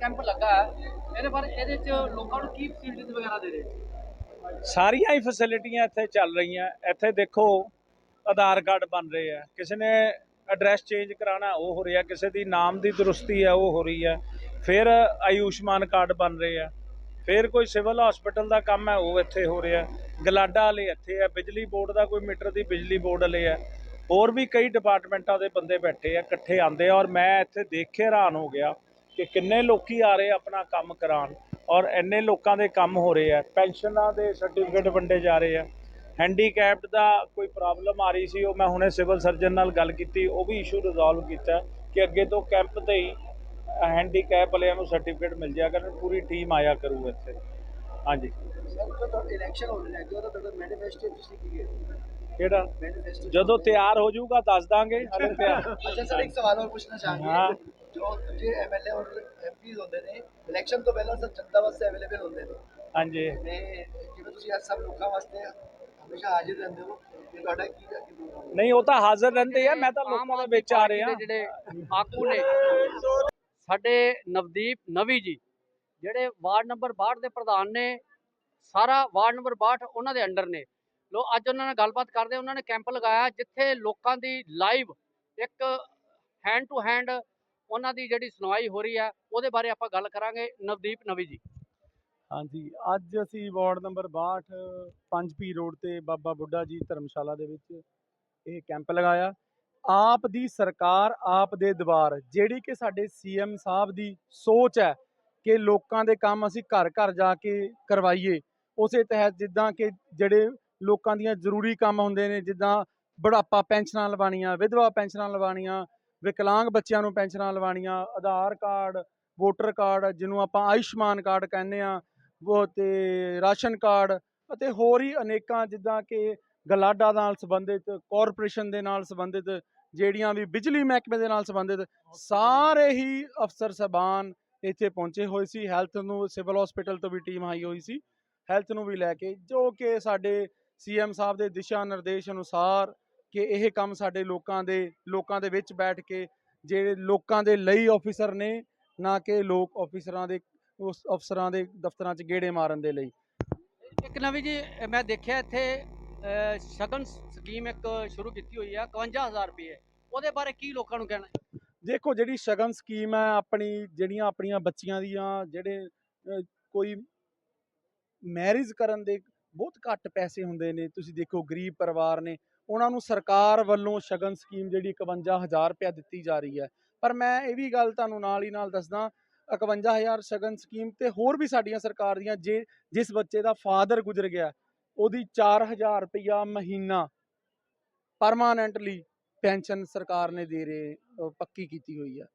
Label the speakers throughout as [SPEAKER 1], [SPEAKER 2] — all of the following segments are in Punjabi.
[SPEAKER 1] ਕੈਂਪ ਲੱਗਾ ਇਹਦੇ ਬਾਰੇ ਇਹਦੇ ਚ ਲੋਕਾਂ ਨੂੰ ਕੀ ਫੈਸਿਲਿਟੀਜ਼ ਵਗੈਰਾ ਦੇ ਰਹੇ?
[SPEAKER 2] ਸਾਰੀਆਂ ਹੀ ਫੈਸਿਲਿਟੀਆਂ ਇੱਥੇ ਚੱਲ ਰਹੀਆਂ। ਇੱਥੇ ਦੇਖੋ, ਆਧਾਰ ਕਾਰਡ ਬਣ ਰਹੇ ਆ। ਕਿਸੇ ਨੇ ਐਡਰੈਸ ਚੇਂਜ ਕਰਾਣਾ ਉਹ ਹੋ ਰਿਹਾ। ਕਿਸੇ ਦੀ ਨਾਮ ਦੀ ਦਰੁਸਤੀ ਹੈ ਉਹ ਹੋ ਰਹੀ ਹੈ ਫਿਰ ਆਯੁਸ਼ਮਾਨ ਕਾਰਡ ਬਣ ਰਹੇ ਆ। ਫਿਰ ਕੋਈ ਸਿਵਲ ਹਸਪੀਟਲ ਦਾ ਕੰਮ ਹੈ ਉਹ ਇੱਥੇ ਹੋ ਰਿਹਾ। ਗਲਾਡਾ ਵਾਲੇ ਇੱਥੇ ਆ। ਬਿਜਲੀ ਬੋਰਡ ਦਾ ਕੋਈ ਮੀਟਰ ਦੀ ਬਿਜਲੀ ਬੋਰਡ ਵਾਲੇ ਆ। ਹੋਰ ਵੀ ਕਈ ਡਿਪਾਰਟਮੈਂਟਾਂ ਦੇ ਬੰਦੇ ਬੈਠੇ ਆ, ਇਕੱਠੇ ਆਂਦੇ ਆ ਔਰ ਮੈਂ ਇੱਥੇ ਦੇਖ ਕੇ ਹੈਰਾਨ ਹੋ ਗਿਆ ਕਿ ਕਿੰਨੇ ਲੋਕੀ ਆ ਰਹੇ ਆਪਣਾ ਕੰਮ ਕਰਾਉਣ ਔਰ ਇੰਨੇ ਲੋਕਾਂ ਦੇ ਕੰਮ ਹੋ ਰਹੇ ਆ, ਪੈਨਸ਼ਨਾਂ ਦੇ ਸਰਟੀਫਿਕੇਟ ਵੰਡੇ ਜਾ ਰਹੇ ਆ। ਹੈਂਡੀਕੈਪਡ ਦਾ ਕੋਈ ਪ੍ਰੋਬਲਮ ਆ ਰਹੀ ਸੀ, ਉਹ ਮੈਂ ਹੁਣੇ ਸਿਵਲ ਸਰਜਨ ਨਾਲ ਗੱਲ ਕੀਤੀ, ਉਹ ਵੀ ਇਸ਼ੂ ਰਿਜ਼ੋਲਵ ਕੀਤਾ ਕਿ ਅੱਗੇ ਤੋਂ ਕੈਂਪ ਤੇ ਹੀ ਹੈਂਡੀਕੈਪ ਵਾਲਿਆਂ ਨੂੰ ਸਰਟੀਫਿਕੇਟ ਮਿਲ ਜਾਇਆ ਕਰਨ, ਪੂਰੀ ਟੀਮ ਆਇਆ ਕਰੂ ਇੱਥੇ। ਹਾਂਜੀ।
[SPEAKER 1] ਸਰ ਜਦੋਂ ਇਲੈਕਸ਼ਨ ਹੋਣੇ ਨੇ ਜਦੋਂ ਤੁਹਾਡਾ ਮੈਨੀਫੈਸਟੋ ਤੁਸੀਂ ਕੀ ਹੈ
[SPEAKER 2] ਕਿਹੜਾ? ਜਦੋਂ ਤਿਆਰ ਹੋ ਜਾਊਗਾ ਦੱਸ ਦਾਂਗੇ। ਹਲੇ ਤਿਆਰ
[SPEAKER 1] ਅੱਛਾ ਸਰ ਇੱਕ ਸਵਾਲ ਹੋਰ ਪੁੱਛਣਾ
[SPEAKER 2] ਹਾਂ।
[SPEAKER 1] ਚਾਹਾਂਗੇ ਜੋ ਦੂਜੇ ਐਮਐਲਏ ਔਰ ਐਮਪੀਜ਼ ਹੁੰਦੇ ਨੇ ਇਲੈਕਸ਼ਨ ਤੋਂ ਪਹਿਲਾਂ ਸਰ ਜਨਤਾ ਵਾਸਤੇ ਅਵੇਲੇਬਲ ਹੁੰਦੇ ਨੇ।
[SPEAKER 2] ਹਾਂਜੀ।
[SPEAKER 1] ਤੇ ਜਿਵੇਂ ਤੁਸੀਂ ਅੱਜ ਸਭ ਲੋਕਾਂ ਵਾਸਤੇ ਹਮੇਸ਼ਾ ਹਾਜ਼ਰ ਰਹਿੰਦੇ ਹੋ ਤੇ ਤੁਹਾਡਾ ਕੀ ਕੀ ਪ੍ਰੋਗਰਾਮ
[SPEAKER 2] ਨਹੀਂ ਉਹ ਤਾਂ ਹਾਜ਼ਰ ਰਹਿੰਦੇ ਆ ਮੈਂ ਤਾਂ ਲੋਕਾਂ ਦੇ ਵਿੱਚ ਆ ਰਿਹਾ।
[SPEAKER 3] ਜਿਹੜੇ ਆਗੂ ਨੇ ਸਾਡੇ ਨਵਦੀਪ ਨਵੀ ਜੀ ਜਿਹੜੇ ਵਾਰਡ ਨੰਬਰ 62 ਦੇ ਪ੍ਰਧਾਨ ਨੇ ਸਾਰਾ ਵਾਰਡ ਨੰਬਰ 62 ਉਹਨਾਂ ਦੇ ਅੰਡਰ ਨੇ। ਲੋ, ਅੱਜ ਉਹਨਾਂ ਨਾਲ ਗੱਲਬਾਤ ਕਰਦੇ, ਉਹਨਾਂ ਨੇ ਕੈਂਪ ਲਗਾਇਆ ਜਿੱਥੇ ਲੋਕਾਂ ਦੀ ਲਾਈਵ ਇੱਕ ਹੈਂਡ ਟੂ ਹੈਂਡ ਉਹਨਾਂ ਦੀ ਜਿਹੜੀ ਸੁਣਵਾਈ ਹੋ ਰਹੀ ਹੈ, ਉਹਦੇ ਬਾਰੇ ਆਪਾਂ ਗੱਲ ਕਰਾਂਗੇ। ਨਵਦੀਪ, ਨਵੀ ਜੀ।
[SPEAKER 4] ਹਾਂਜੀ, ਅੱਜ ਅਸੀਂ ਵਾਰਡ ਨੰਬਰ 62 5 ਰੋਡ ਤੇ ਬਾਬਾ ਬੁੱਢਾ ਜੀ ਧਰਮਸ਼ਾਲਾ ਦੇ ਵਿੱਚ ਇਹ ਕੈਂਪ ਲਗਾਇਆ। ਆਪ ਦੀ ਸਰਕਾਰ, ਆਪ ਦੇ ਦਵਾਰ, ਜਿਹੜੀ ਕਿ ਸਾਡੇ ਸੀਐਮ ਸਾਹਿਬ ਦੀ ਸੋਚ ਹੈ ਕਿ ਲੋਕਾਂ ਦੇ ਕੰਮ ਅਸੀਂ ਘਰ ਘਰ ਜਾ ਕੇ ਕਰਵਾਈਏ, ਉਸੇ ਤਹਿਤ ਜਿੱਦਾਂ ਕਿ ਜਿਹੜੇ ਲੋਕਾਂ ਦੀਆਂ ਜ਼ਰੂਰੀ ਕੰਮ ਹੁੰਦੇ ਨੇ, ਜਿੱਦਾਂ ਬੁਢਾਪਾ ਪੈਨਸ਼ਨਾਂ ਲਵਾਉਣੀਆਂ, ਵਿਧਵਾ ਪੈਨਸ਼ਨਾਂ ਲਵਾਉਣੀਆਂ, ਵਿਕਲਾਂਗ ਬੱਚਿਆਂ ਨੂੰ ਪੈਨਸ਼ਨਾਂ ਲਵਾਉਣੀਆਂ, ਆਧਾਰ ਕਾਰਡ, ਵੋਟਰ ਕਾਰਡ, ਜਿਹਨੂੰ ਆਪਾਂ ਆਯੁਸ਼ਮਾਨ ਕਾਰਡ ਕਹਿੰਦੇ ਆ ਉਹ ਤੇ ਰਾਸ਼ਨ ਕਾਰਡ ਅਤੇ ਹੋਰ ਹੀ ਅਨੇਕਾਂ ਜਿੱਦਾਂ ਕਿ ਗਲਾਡਾ ਨਾਲ ਸੰਬੰਧਿਤ, ਕਾਰਪੋਰੇਸ਼ਨ ਦੇ ਨਾਲ ਸੰਬੰਧਿਤ, ਜਿਹੜੀਆਂ ਵੀ ਬਿਜਲੀ ਮਹਿਕਮੇ ਦੇ ਨਾਲ ਸੰਬੰਧਿਤ ਸਾਰੇ ਹੀ ਅਫਸਰ ਸਬਾਨ ਇੱਥੇ ਪਹੁੰਚੇ ਹੋਏ ਸੀ। ਹੈਲਥ ਨੂੰ, ਸਿਵਲ ਹਸਪੀਟਲ ਤੋਂ ਵੀ ਟੀਮ ਆਈ ਹੋਈ ਸੀ। ਹੈਲਥ ਨੂੰ ਵੀ ਲੈ ਕੇ, ਜੋ ਕਿ ਸਾਡੇ ਸੀਐਮ ਸਾਹਿਬ ਦੇ ਦਿਸ਼ਾ ਨਿਰਦੇਸ਼ ਅਨੁਸਾਰ ਕਿ ਇਹ ਕੰਮ ਸਾਡੇ ਲੋਕਾਂ ਦੇ ਲੋਕਾਂ ਦੇ ਵਿੱਚ ਬੈਠ ਕੇ ਜਿਹੜੇ ਲੋਕਾਂ ਦੇ ਲਈ ਆਫੀਸਰ ਨੇ ਨਾ ਕਿ ਲੋਕ ਆਫੀਸਰਾਂ ਦੇ ਉਸ ਅਫਸਰਾਂ ਦੇ ਦਫ਼ਤਰਾਂ 'ਚ ਗੇੜੇ ਮਾਰਨ ਦੇ ਲਈ
[SPEAKER 3] ਇੱਕ ਨਵੀਂ ਜੀ ਮੈਂ ਦੇਖਿਆ ਇੱਥੇ ਸ਼ਗਨ ਸਕੀਮ ਇੱਕ ਸ਼ੁਰੂ ਕੀਤੀ ਹੋਈ ਆ 51000 ਰੁਪਏ ਉਹਦੇ ਬਾਰੇ ਕੀ ਲੋਕਾਂ ਨੂੰ ਕਹਿਣਾ?
[SPEAKER 4] ਦੇਖੋ ਜਿਹੜੀ ਸ਼ਗਨ ਸਕੀਮ ਹੈ ਆਪਣੀ ਜਿਹੜੀਆਂ ਆਪਣੀਆਂ ਬੱਚੀਆਂ ਦੀਆਂ ਜਿਹੜੇ ਕੋਈ ਮੈਰਿਜ ਕਰਨ ਦੇ ਬਹੁਤ ਘੱਟ ਪੈਸੇ ਹੁੰਦੇ ਨੇ, ਤੁਸੀਂ ਦੇਖੋ ਗਰੀਬ ਪਰਿਵਾਰ ਨੇ, ਉਹਨਾਂ ਨੂੰ ਸਰਕਾਰ ਵੱਲੋਂ ਸ਼ਗਨ ਸਕੀਮ ਜਿਹੜੀ 51000 ਰੁਪਇਆ ਦਿੱਤੀ ਜਾ ਰਹੀ ਹੈ। ਪਰ ਮੈਂ ਇਹ ਵੀ ਗੱਲ ਤੁਹਾਨੂੰ ਨਾਲ ਹੀ ਨਾਲ ਦੱਸਦਾ 51000 ਸ਼ਗਨ ਸਕੀਮ ਤੇ ਹੋਰ ਵੀ ਸਾਡੀਆਂ ਸਰਕਾਰ ਦੀਆਂ ਜੇ, ਜਿਸ ਬੱਚੇ ਦਾ ਫਾਦਰ ਗੁਜ਼ਰ ਗਿਆ, ਉਹਦੀ 4000 ਰੁਪਇਆ ਮਹੀਨਾ ਪਰਮਾਨੈਂਟਲੀ ਪੈਨਸ਼ਨ ਸਰਕਾਰ ਨੇ ਦੇ ਰਹੇ ਪੱਕੀ ਕੀਤੀ ਹੋਈ ਹੈ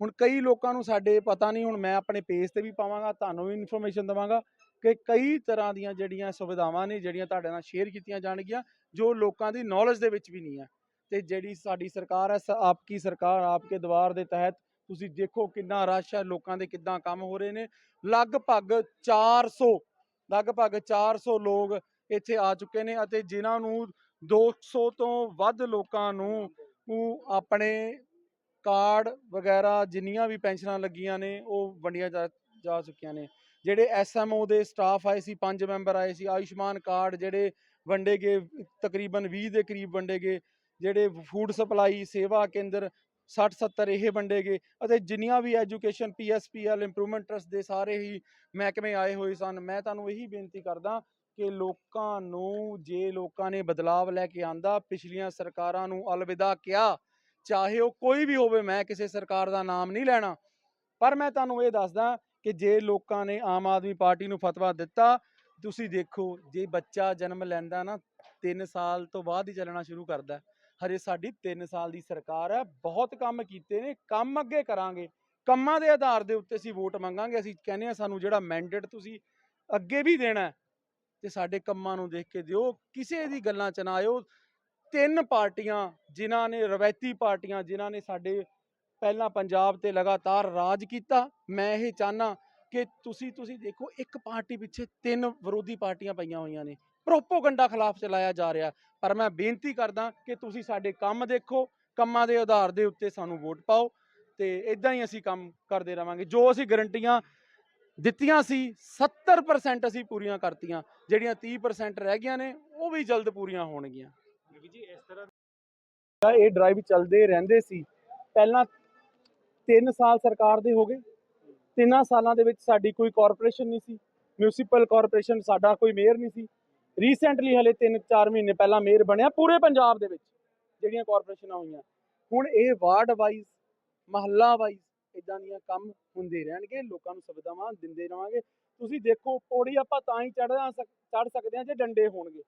[SPEAKER 4] ਹੁਣ ਕਈ ਲੋਕਾਂ ਨੂੰ ਸਾਡੇ, ਪਤਾ ਨਹੀਂ ਹੁਣ ਮੈਂ ਆਪਣੇ ਪੇਜ ਤੇ ਵੀ ਪਾਵਾਂਗਾ, ਤੁਹਾਨੂੰ ਵੀ ਇਨਫੋਰਮੇਸ਼ਨ ਦਵਾਂਗਾ। ਕਿ ਕਈ ਤਰ੍ਹਾਂ ਦੀਆਂ ਜਿਹੜੀਆਂ ਸੁਵਿਧਾਵਾਂ ਨੇ, ਜਿਹੜੀਆਂ ਤੁਹਾਡੇ ਨਾਲ ਸ਼ੇਅਰ ਕੀਤੀਆਂ ਜਾਣਗੀਆਂ, ਜੋ ਲੋਕਾਂ ਦੀ ਨੌਲੇਜ ਦੇ ਵਿੱਚ ਵੀ ਨਹੀਂ ਹੈ। ਤੇ ਜਿਹੜੀ ਸਾਡੀ ਸਰਕਾਰ ਹੈ, ਸ- ਆਪਕੀ ਸਰਕਾਰ, ਆਪਕੇ ਦਵਾਰ ਦੇ ਤਹਿਤ ਤੁਸੀਂ ਦੇਖੋ ਕਿੰਨਾ ਰਸ਼ ਹੈ, ਲੋਕਾਂ ਦੇ ਕਿੱਦਾਂ ਕੰਮ ਹੋ ਰਹੇ ਨੇ। ਲਗਭਗ 400 ਲਗਭਗ 400 ਲੋਕ ਇੱਥੇ ਆ ਚੁੱਕੇ ਨੇ ਅਤੇ ਜਿਨ੍ਹਾਂ ਨੂੰ 200 ਤੋਂ ਵੱਧ ਲੋਕਾਂ ਨੂੰ ਆਪਣੇ ਕਾਰਡ ਵਗੈਰਾ ਜਿੰਨੀਆਂ ਵੀ ਪੈਨਸ਼ਨਾਂ ਲੱਗੀਆਂ ਨੇ, ਉਹ ਵੰਡੀਆਂ ਜਾ ਚੁੱਕੀਆਂ ਨੇ। ਜਿਹੜੇ ਐਸਐਮਓ ਦੇ ਸਟਾਫ ਆਏ ਸੀ, ਪੰਜ ਮੈਂਬਰ ਆਏ ਸੀ, ਆਯੁਸ਼ਮਾਨ ਕਾਰਡ ਜਿਹੜੇ ਵੰਡੇ ਗਏ, ਤਕਰੀਬਨ 20 ਦੇ ਕਰੀਬ ਵੰਡੇ ਗਏ, ਜਿਹੜੇ ਫੂਡ ਸਪਲਾਈ ਸੇਵਾ ਕੇਂਦਰ 60 70 ਇਹ ਵੰਡੇ ਗਏ ਅਤੇ ਜਿੰਨੀਆਂ ਵੀ ਐਜੂਕੇਸ਼ਨ ਪੀਐਸਪੀਐਲ ਇੰਪਰੂਵਮੈਂਟ ਟਰਸਟ ਦੇ ਸਾਰੇ ਹੀ ਮਹਿਕਮੇ ਆਏ ਹੋਏ ਸਨ। ਮੈਂ ਤੁਹਾਨੂੰ ਇਹੀ ਬੇਨਤੀ ਕਰਦਾ ਕਿ ਲੋਕਾਂ ਨੂੰ, ਜੇ ਲੋਕਾਂ ਨੇ ਬਦਲਾਵ ਲੈ ਕੇ ਆਂਦਾ, ਪਿਛਲੀਆਂ ਸਰਕਾਰਾਂ ਨੂੰ ਅਲਵਿਦਾ ਕਿਹਾ, ਚਾਹੇ ਉਹ ਕੋਈ ਵੀ ਹੋਵੇ, ਮੈਂ ਕਿਸੇ ਸਰਕਾਰ ਦਾ ਨਾਮ ਨਹੀਂ ਲੈਣਾ। ਪਰ ਮੈਂ ਤੁਹਾਨੂੰ ਇਹ ਦੱਸਦਾ ਕਿ ਜੇ ਲੋਕਾਂ ਨੇ ਆਮ ਆਦਮੀ ਪਾਰਟੀ ਨੂੰ ਫਤਵਾ ਦਿੱਤਾ ਤੁਸੀਂ ਦੇਖੋ ਜੇ ਬੱਚਾ ਜਨਮ ਲੈਂਦਾ ਨਾ 3 ਸਾਲ ਤੋਂ ਬਾਅਦ ਹੀ ਚੱਲਣਾ ਸ਼ੁਰੂ ਕਰਦਾ ਹੈ। ਹਜੇ ਸਾਡੀ 3 ਸਾਲ ਦੀ ਸਰਕਾਰ ਹੈ ਬਹੁਤ ਕੰਮ ਕੀਤੇ ਨੇ ਕੰਮ ਅੱਗੇ ਕਰਾਂਗੇ ਕੰਮਾਂ ਦੇ ਆਧਾਰ ਦੇ ਉੱਤੇ ਅਸੀਂ ਵੋਟ ਮੰਗਾਂਗੇ ਅਸੀਂ ਕਹਿੰਦੇ ਆ ਸਾਨੂੰ ਜਿਹੜਾ ਮੈਂਡੇਟ ਤੁਸੀਂ ਅੱਗੇ ਵੀ ਦੇਣਾ ਹੈ, ਤੇ ਸਾਡੇ ਕੰਮਾਂ ਨੂੰ ਦੇਖ ਕੇ ਦਿਓ ਕਿਸੇ ਦੀ ਗੱਲਾਂ ਚ ਨਾ ਆਇਓ ਤਿੰਨ ਪਾਰਟੀਆਂ ਜਿਨ੍ਹਾਂ ਨੇ ਰਵਾਇਤੀ ਪਾਰਟੀਆਂ ਜਿਨ੍ਹਾਂ ਨੇ ਸਾਡੇ ਪਹਿਲਾਂ ਪੰਜਾਬ ਤੇ ਲਗਾਤਾਰ ਰਾਜ ਕੀਤਾ। ਮੈਂ ਇਹ ਚਾਹਨਾ ਕਿ ਤੁਸੀਂ ਤੁਸੀਂ ਦੇਖੋ ਇੱਕ ਪਾਰਟੀ ਪਿੱਛੇ ਤਿੰਨ ਵਿਰੋਧੀ ਪਾਰਟੀਆਂ ਪਈਆਂ ਹੋਈਆਂ ਨੇ। ਪ੍ਰੋਪੋਗੰਡਾ ਖਿਲਾਫ ਚਲਾਇਆ ਜਾ ਰਿਹਾ। ਪਰ ਮੈਂ ਬੇਨਤੀ ਕਰਦਾ ਕਿ ਤੁਸੀਂ ਸਾਡੇ ਕੰਮ ਦੇਖੋ ਕੰਮਾਂ ਦੇ ਆਧਾਰ ਦੇ ਉੱਤੇ ਸਾਨੂੰ ਵੋਟ ਪਾਓ ਤੇ ਇਦਾਂ ਹੀ ਅਸੀਂ ਕੰਮ ਕਰਦੇ ਰਵਾਂਗੇ। ਜੋ ਅਸੀਂ ਗਰੰਟੀਆਂ ਦਿੱਤੀਆਂ ਸੀ 70% ਅਸੀਂ ਪੂਰੀਆਂ ਕਰਤੀਆਂ। ਜਿਹੜੀਆਂ 30% ਰਹਿ ਗਈਆਂ ਨੇ ਉਹ ਵੀ ਜਲਦ ਪੂਰੀਆਂ ਹੋਣਗੀਆਂ।
[SPEAKER 2] ਜੀ ਇਸ ਤਰ੍ਹਾਂ
[SPEAKER 4] ਇਹ ਡਰਾਈਵ ਚੱਲਦੇ ਰਹਿੰਦੇ ਸੀ। ਪਹਿਲਾਂ 3 ਸਾਲ ਸਰਕਾਰ ਦੇ ਹੋ ਗਏ। ਤਿੰਨਾਂ ਸਾਲਾਂ ਦੇ ਵਿੱਚ ਸਾਡੀ ਕੋਈ ਕਾਰਪੋਰੇਸ਼ਨ ਨਹੀਂ ਸੀ। ਮਿਊਨਿਸਪਲ ਕਾਰਪੋਰੇਸ਼ਨ ਸਾਡਾ ਕੋਈ ਮੇਅਰ ਨਹੀਂ ਸੀ। ਰੀਸੈਂਟਲੀ ਹਲੇ 3-4 ਮਹੀਨੇ ਪਹਿਲਾਂ ਮੇਅਰ ਬਣਿਆ ਪੂਰੇ ਪੰਜਾਬ ਦੇ ਵਿੱਚ, ਜਿਹੜੀਆਂ ਕਾਰਪੋਰੇਸ਼ਨਾਂ ਹੋਈਆਂ। ਹੁਣ ਇਹ ਵਾਰਡ ਵਾਈਜ਼ ਮਹੱਲਾ ਵਾਈਜ਼ ਇਦਾਂ ਦੀਆਂ ਕੰਮ ਹੁੰਦੇ ਰਹਿਣਗੇ, ਲੋਕਾਂ ਨੂੰ ਸੁਵਿਧਾਵਾਂ ਦਿੰਦੇ ਰਵਾਂਗੇ। ਤੁਸੀਂ ਦੇਖੋ, ਪੌੜੀ ਆਪਾਂ ਤਾਂ ਹੀ ਚੜ੍ਹ ਚੜ੍ਹ ਸਕਦੇ ਹਾਂ ਜੇ ਡੰਡੇ ਹੋਣਗੇ।